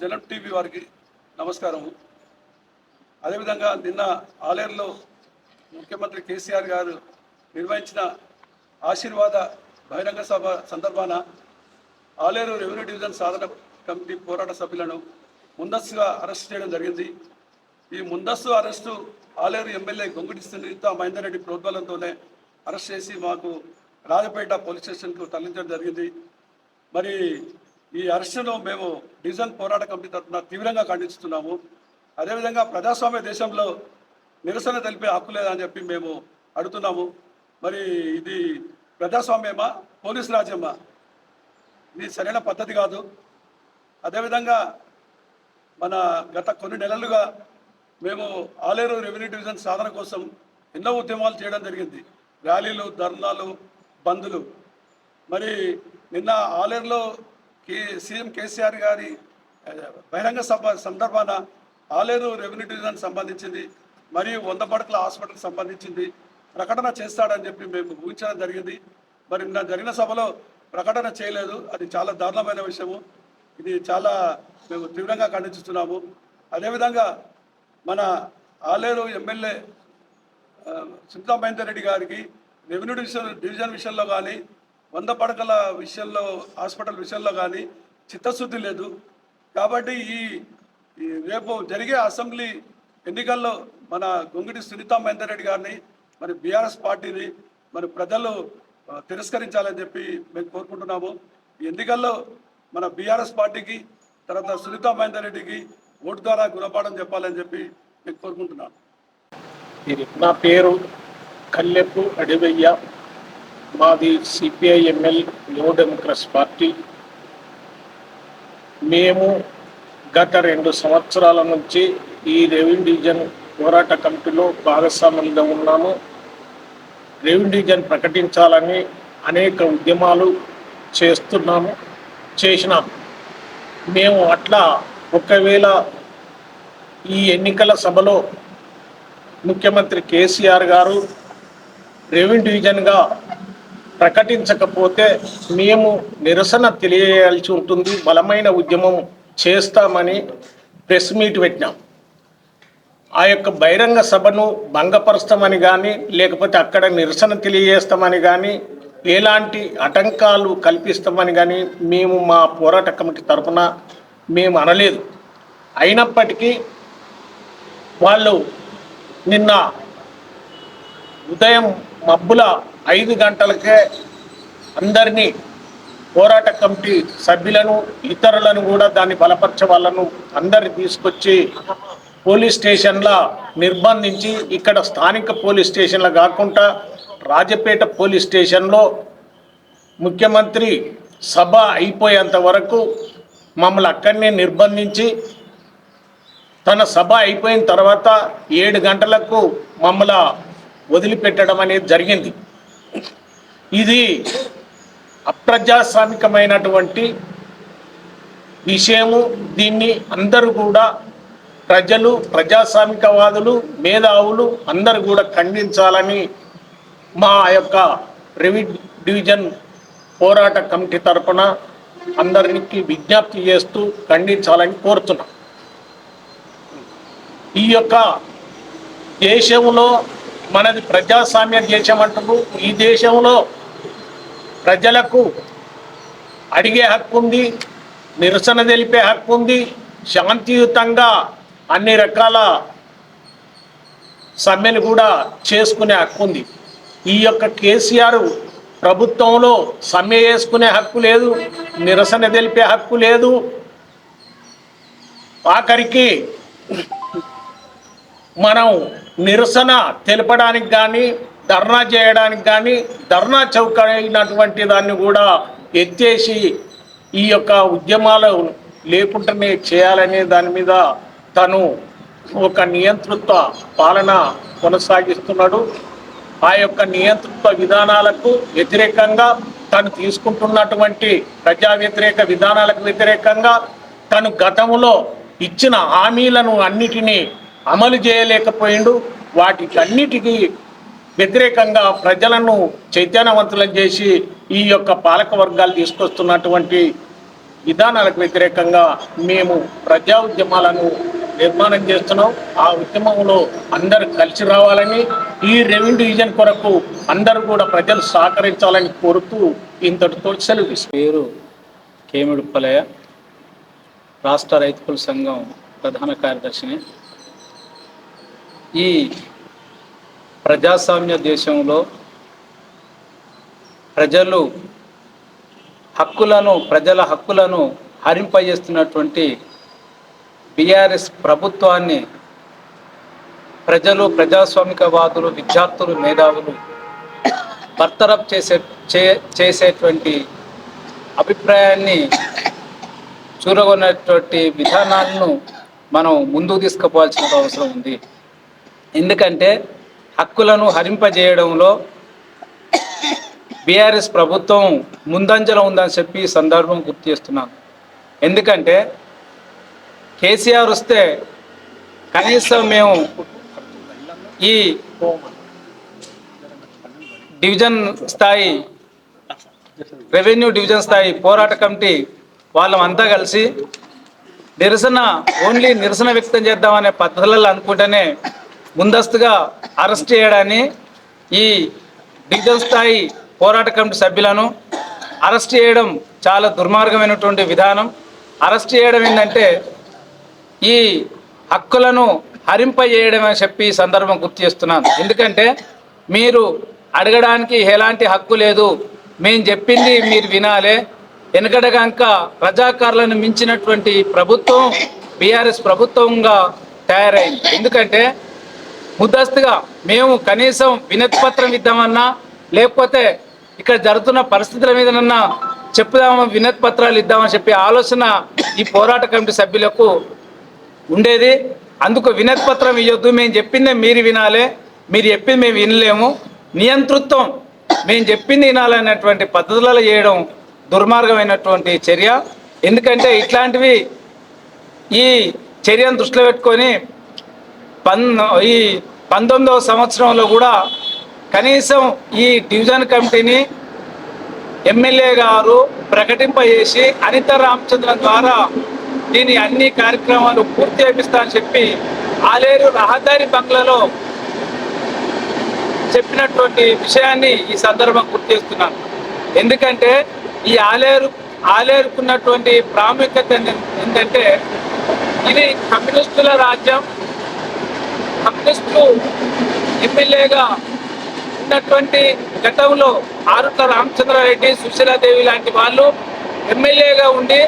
జనం టీవీ వారికి నమస్కారము. అదేవిధంగా నిన్న ఆలేరులో ముఖ్యమంత్రి కేసీఆర్ గారు నిర్వహించిన ఆశీర్వాద బహిరంగ సభ సందర్భాన ఆలేరు రెవెన్యూ డివిజన్ సాధన కమిటీ పోరాట సభ్యులను ముందస్తుగా అరెస్ట్ చేయడం జరిగింది. ఈ ముందస్తు అరెస్టు ఆలేరు ఎమ్మెల్యే గొంగుటి సునీత మహేందర్ రెడ్డి ప్రోద్బలంతోనే అరెస్ట్ చేసి మాకు రాజపేట పోలీస్ స్టేషన్కు తరలించడం జరిగింది. మరి ఈ అరెస్టును మేము డివిజన్ పోరాట కమిటీ తరఫున తీవ్రంగా ఖండిస్తున్నాము. అదేవిధంగా ప్రజాస్వామ్య దేశంలో నిరసన తెలిపే హక్కు లేదని చెప్పి మేము అడుగుతున్నాము. మరి ఇది ప్రజాస్వామ్యమా పోలీస్ రాజ్యమా? ఇది సరైన పద్ధతి కాదు. అదేవిధంగా మన గత కొన్ని నెలలుగా మేము ఆలేరు రెవెన్యూ డివిజన్ సాధన కోసం ఎన్నో ఉద్యమాలు చేయడం జరిగింది. ర్యాలీలు ధర్నాలు బంద్లు. మరి నిన్న ఆలేరులో కే సీఎం కేసీఆర్ గారి బహిరంగ సభ సందర్భాన ఆలేరు రెవెన్యూ డివిజన్ సంబంధించింది మరియు వంద పడకల హాస్పిటల్కి సంబంధించింది ప్రకటన చేస్తాడని చెప్పి మేము ఊహించడం జరిగింది. మరి నిన్న జరిగిన సభలో ప్రకటన చేయలేదు. అది చాలా దారుణమైన విషయము. ఇది చాలా మేము తీవ్రంగా ఖండించుతున్నాము. అదేవిధంగా మన ఆలేరు ఎమ్మెల్యే ఆ, మహేందర్ రెడ్డి గారికి రెవెన్యూ డివిజన్ డివిజన్ విషయంలో కానీ వంద పడకల విషయంలో హాస్పిటల్ విషయంలో కానీ చిత్తశుద్ధి లేదు. కాబట్టి ఈ రేపు జరిగే అసెంబ్లీ ఎన్నికల్లో మన గొంగిడి సునీతా మహేందర్ రెడ్డి గారిని మరి బీఆర్ఎస్ పార్టీని మరి ప్రజలు తిరస్కరించాలని చెప్పి మేము కోరుకుంటున్నాము. ఈ ఎన్నికల్లో మన బీఆర్ఎస్ పార్టీకి తర్వాత సునీతా మహేందర్ రెడ్డికి ఓటు ద్వారా గుణపాఠం చెప్పాలని చెప్పి మేము కోరుకుంటున్నాను ఇది నా పేరు కల్లెప్పు అడివయ్య. మాది సిపిఐఎంఎల్ న్యూ డెమోక్రస్ పార్టీ మేము గత రెండు సంవత్సరాల నుంచి ఈ రెవెన్యూ డివిజన్ పోరాట కమిటీలో భాగస్వాములుగా ఉన్నాము. రెవెన్యూ డివిజన్ ప్రకటించాలని అనేక ఉద్యమాలు చేస్తున్నాము చేసినాం. మేము అట్లా ఒకవేళ ఈ ఎన్నికల సభలో ముఖ్యమంత్రి కేసీఆర్ గారు రెవెన్యూ డివిజన్గా ప్రకటించకపోతే మేము నిరసన తెలియజేయాల్సి ఉంటుంది. బలమైన ఉద్యమం చేస్తామని ప్రెస్ మీట్ పెట్టినాం. ఆ యొక్క బహిరంగ సభను భంగపరుస్తామని కానీ లేకపోతే అక్కడ నిరసన తెలియజేస్తామని కానీ ఎలాంటి ఆటంకాలు కల్పిస్తామని కానీ మేము మా పోరాట కమిటీ తరఫున మేము అనలేదు. అయినప్పటికీ వాళ్ళు నిన్న ఉదయం మబ్బుల ఐదు గంటలకే అందరినీ పోరాట కమిటీ సభ్యులను ఇతరులను కూడా దాన్ని బలపరచే వాళ్ళను అందరిని తీసుకొచ్చి పోలీస్ స్టేషన్ల నిర్బంధించి ఇక్కడ స్థానిక పోలీస్ స్టేషన్ల కాకుండా రాజపేట పోలీస్ స్టేషన్లో ముఖ్యమంత్రి సభ అయిపోయేంత వరకు మమ్మల్ని అక్కడనే నిర్బంధించి తన సభ అయిపోయిన తర్వాత ఏడు గంటలకు మమ్మల్ని వదిలిపెట్టడం అనేది జరిగింది. ఇది అప్రజాస్వామికమైనటువంటి విషయము. దీన్ని అందరూ కూడా ప్రజలు ప్రజాస్వామికవాదులు మేధావులు అందరూ కూడా ఖండించాలని మా యొక్క రెవెన్యూ డివిజన్ పోరాట కమిటీ తరఫున అందరికి విజ్ఞప్తి చేస్తూ ఖండించాలని కోరుతున్నాం. ఈ యొక్క దేశంలో మనది ప్రజాస్వామ్య దేశం అంటారు ఈ దేశంలో ప్రజలకు అడిగే హక్కు ఉంది నిరసన తెలిపే హక్కు ఉంది శాంతియుతంగా అన్ని రకాల సమ్మెలు కూడా చేసుకునే హక్కు ఉంది. ఈ యొక్క కేసీఆర్ ప్రభుత్వంలో సమ్మె చేసుకునే హక్కు లేదు నిరసన తెలిపే హక్కు లేదు. ఆఖరికి మనం నిరసన తెలపడానికి కానీ ధర్నా చేయడానికి కానీ ధర్నా చౌక అయినటువంటి దాన్ని కూడా ఎత్తేసి ఈ యొక్క ఉద్యమాలు లేకుండానే చేయాలనే దాని మీద తను ఒక నియంతృత్వ పాలన కొనసాగిస్తున్నాడు. ఆ యొక్క నియంతృత్వ విధానాలకు వ్యతిరేకంగా తను తీసుకుంటున్నటువంటి ప్రజా వ్యతిరేక విధానాలకు వ్యతిరేకంగా తను గతంలో ఇచ్చిన హామీలను అన్నిటినీ అమలు చేయలేకపోయిండు. వాటికన్నిటికీ వ్యతిరేకంగా ప్రజలను చైతన్యవంతులను చేసి ఈ యొక్క పాలక వర్గాలు తీసుకొస్తున్నటువంటి విధానాలకు వ్యతిరేకంగా మేము ప్రజా ఉద్యమాలను నిర్మాణం చేస్తున్నాం. ఆ ఉద్యమంలో అందరూ కలిసి రావాలని ఈ రెవెన్యూ డివిజన్ కొరకు అందరూ కూడా ప్రజలు సహకరించాలని కోరుతూ ఇంతటితో సెలవు పేరు కేమిడుప్పలయ్య రాష్ట్ర రైతుల సంఘం ప్రధాన కార్యదర్శిని. ఈ ప్రజాస్వామ్య దేశంలో ప్రజలు హక్కులను ప్రజల హక్కులను హరింపజేస్తున్నటువంటి బీఆర్ఎస్ ప్రభుత్వాన్ని ప్రజలు ప్రజాస్వామికవాదులు విద్యార్థులు మేధావులు బర్తరఫ్ చేసే చే- చేసేటువంటి అభిప్రాయాన్ని చూరగొనేటువంటి విధానాలను మనం ముందుకు తీసుకుపోవాల్సిన అవసరం ఉంది. ఎందుకంటే హక్కులను హరింపజేయడంలో బీఆర్ఎస్ ప్రభుత్వం ముందంజలో ఉందని చెప్పి ఈ సందర్భం గుర్తు చేస్తున్నాను. ఎందుకంటే కేసీఆర్ వస్తే కనీసం మేము ఈ డివిజన్ స్థాయి రెవెన్యూ డివిజన్ స్థాయి పోరాట కమిటీ వాళ్ళమంతా కలిసి నిరసన ఓన్లీ నిరసన వ్యక్తం చేద్దామనే పద్ధతులలో అనుకుంటేనే ముందస్తుగా అరెస్ట్ చేయడాన్ని ఈ డివిజన్ స్థాయి పోరాట కమిటీ సభ్యులను అరెస్ట్ చేయడం చాలా దుర్మార్గమైనటువంటి విధానం. అరెస్ట్ చేయడం ఏంటంటే ఈ హక్కులను హరింపజేయడం అని చెప్పి ఈ సందర్భం గుర్తు చేస్తున్నాను. ఎందుకంటే మీరు అడగడానికి ఎలాంటి హక్కు లేదు. మేము చెప్పింది మీరు వినాలే. వెనకడగాక రజాకారులను మించినటువంటి ప్రభుత్వం బీఆర్ఎస్ ప్రభుత్వంగా తయారైంది. ఎందుకంటే ముద్దస్తుగా మేము కనీసం వినతి పత్రం ఇద్దామన్నా లేకపోతే ఇక్కడ జరుగుతున్న పరిస్థితుల మీదనన్నా చెప్పుదామా వినతి పత్రాలు ఇద్దామని చెప్పి ఆలోచన ఈ పోరాట కమిటీ సభ్యులకు ఉండేది. అందుకు వినతి పత్రం ఇవ్వద్దు మేము చెప్పిందే మీరు వినాలే. మీరు చెప్పింది మేము వినలేము. నియంతృత్వం మేము చెప్పింది వినాలనేటువంటి పద్ధతులలో చేయడం దుర్మార్గమైనటువంటి చర్య. ఎందుకంటే ఇట్లాంటివి ఈ చర్యను దృష్టిలో పెట్టుకొని పన్ ఈ పంతొమ్మిదవ సంవత్సరంలో కూడా కనీసం ఈ డివిజన్ కమిటీని ఎమ్మెల్యే గారు ప్రకటింపజేసి అనిత రామచంద్రన్ ద్వారా దీని అన్ని కార్యక్రమాలు పూర్తి చేపిస్తా అని చెప్పి ఆలేరు రహదారి బంగ్లాలో చెప్పినటువంటి విషయాన్ని ఈ సందర్భం గుర్తు చేస్తున్నాను. ఎందుకంటే ఈ ఆలేరు ఆలేరుకున్నటువంటి ప్రాముఖ్యత ఏంటంటే ఇది కమ్యూనిస్టుల రాజ్యం కమ్యూనిస్టులు ఎమ్మెల్యేగా ఉన్నటువంటి గతంలో ఆరుట్ల రామచంద్రారెడ్డి సుశీలాదేవి లాంటి వాళ్ళు ఎమ్మెల్యేగా ఉండి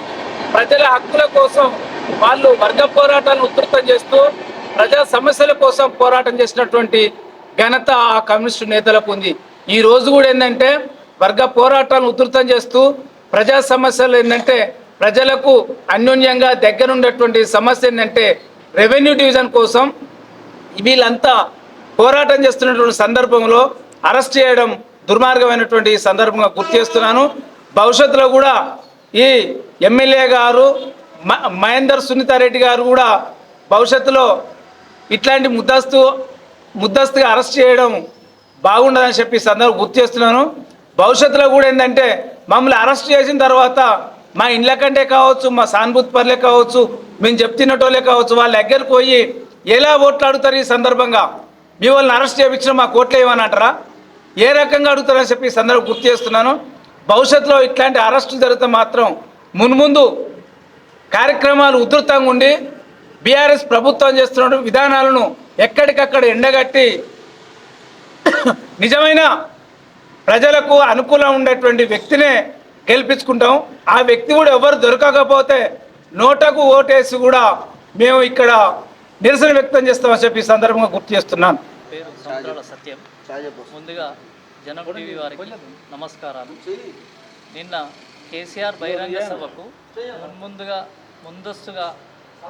ప్రజల హక్కుల కోసం వాళ్ళు వర్గ పోరాటాలను ఉధృతం చేస్తూ ప్రజా సమస్యల కోసం పోరాటం చేసినటువంటి ఘనత ఆ కమ్యూనిస్టు నేతలకు ఉంది. ఈ రోజు కూడా ఏంటంటే వర్గ పోరాటాలను ఉధృతం చేస్తూ ప్రజా సమస్యలు ఏంటంటే ప్రజలకు అన్యోన్యంగా దగ్గరుండేటువంటి సమస్య ఏంటంటే రెవెన్యూ డివిజన్ కోసం వీళ్ళంతా పోరాటం చేస్తున్నటువంటి సందర్భంలో అరెస్ట్ చేయడం దుర్మార్గమైనటువంటి సందర్భంగా గుర్తు చేస్తున్నాను. భవిష్యత్తులో కూడా ఈ ఎమ్మెల్యే గారు మ- మహేందర్ సునీతారెడ్డి గారు కూడా భవిష్యత్తులో ఇట్లాంటి ముద్దస్తు ముద్దస్తుగా అరెస్ట్ చేయడం బాగుండదని చెప్పి సందర్భం గుర్తు చేస్తున్నాను. భవిష్యత్తులో కూడా ఏంటంటే మమ్మల్ని అరెస్ట్ చేసిన తర్వాత మా ఇండ్ల కంటే కావచ్చు మా సానుభూతి పర్లే కావచ్చు మేము చెప్తున్నటోళ్ళే కావచ్చు వాళ్ళ దగ్గరకు పోయి ఎలా ఓట్లు అడుగుతారు ఈ సందర్భంగా? మీ వాళ్ళని అరెస్ట్ చేయించిన మా కోట్లు ఏమని అంటారా? ఏ రకంగా అడుగుతారని చెప్పి ఈ సందర్భం గుర్తు చేస్తున్నాను. భవిష్యత్తులో ఇట్లాంటి అరెస్టులు జరిగితే మాత్రం మున్ముందు కార్యక్రమాలు ఉధృతంగా ఉండి బీఆర్ఎస్ ప్రభుత్వం చేస్తున్న విధానాలను ఎక్కడికక్కడ ఎండగట్టి నిజమైన ప్రజలకు అనుకూలం ఉండేటువంటి వ్యక్తినే గెలిపించుకుంటాం. ఆ వ్యక్తి కూడా ఎవరు దొరకకపోతే నోటకు ఓటేసి కూడా మేము ఇక్కడ నిరసన వ్యక్తం చేస్తామని చెప్పి సందర్భంగా గుర్తు చేస్తున్నాను. పేరు సముద్రాల సత్యం. ముందుగా జనం టీవీ వారికి నమస్కారాలు. నిన్న కేసీఆర్ బహిరంగ సభకు మున్ముందుగా ముందస్తుగా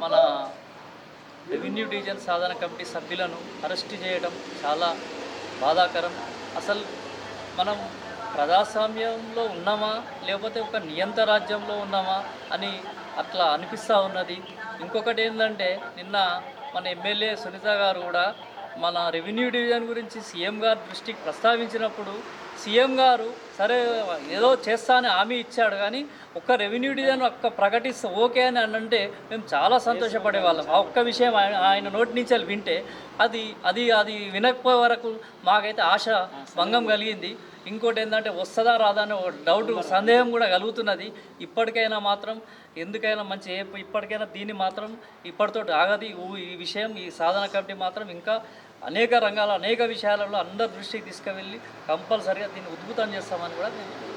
మన రెవెన్యూ డివిజన్ సాధన కమిటీ సభ్యులను అరెస్ట్ చేయడం చాలా బాధాకరం. అసలు మనం ప్రజాస్వామ్యంలో ఉన్నామా? లేకపోతే ఒక నియంత రాజ్యంలో ఉన్నామా? అని అట్లా అనిపిస్తూ ఉన్నది. ఇంకొకటి ఏంటంటే నిన్న మన ఎమ్మెల్యే సునీత గారు కూడా మన రెవెన్యూ డివిజన్ గురించి సీఎం గారి దృష్టికి ప్రస్తావించినప్పుడు సీఎం గారు సరే ఏదో చేస్తా అని హామీ ఇచ్చాడు కానీ ఒక్క రెవెన్యూ డిజైన్ ఒక్క ప్రకటిస్తే ఓకే అని అంటే మేము చాలా సంతోషపడే వాళ్ళం. ఆ ఒక్క విషయం ఆయన ఆయన నోటి నుంచి వింటే అది అది అది వినకపోయే వరకు మాకైతే ఆశ భంగం కలిగింది. ఇంకోటి ఏంటంటే వస్తుందా రాదా అనే డౌట్ సందేహం కూడా కలుగుతున్నది. ఇప్పటికైనా మాత్రం ఎందుకైనా మంచి ఇప్పటికైనా దీన్ని మాత్రం ఇప్పటితో ఆగది. ఈ విషయం ఈ సాధన కమిటీ మాత్రం ఇంకా అనేక రంగాల అనేక విషయాలలో అందరి దృష్టికి తీసుకువెళ్ళి కంపల్సరిగా దీన్ని ఉద్భుతం చేస్తామని కూడా నేను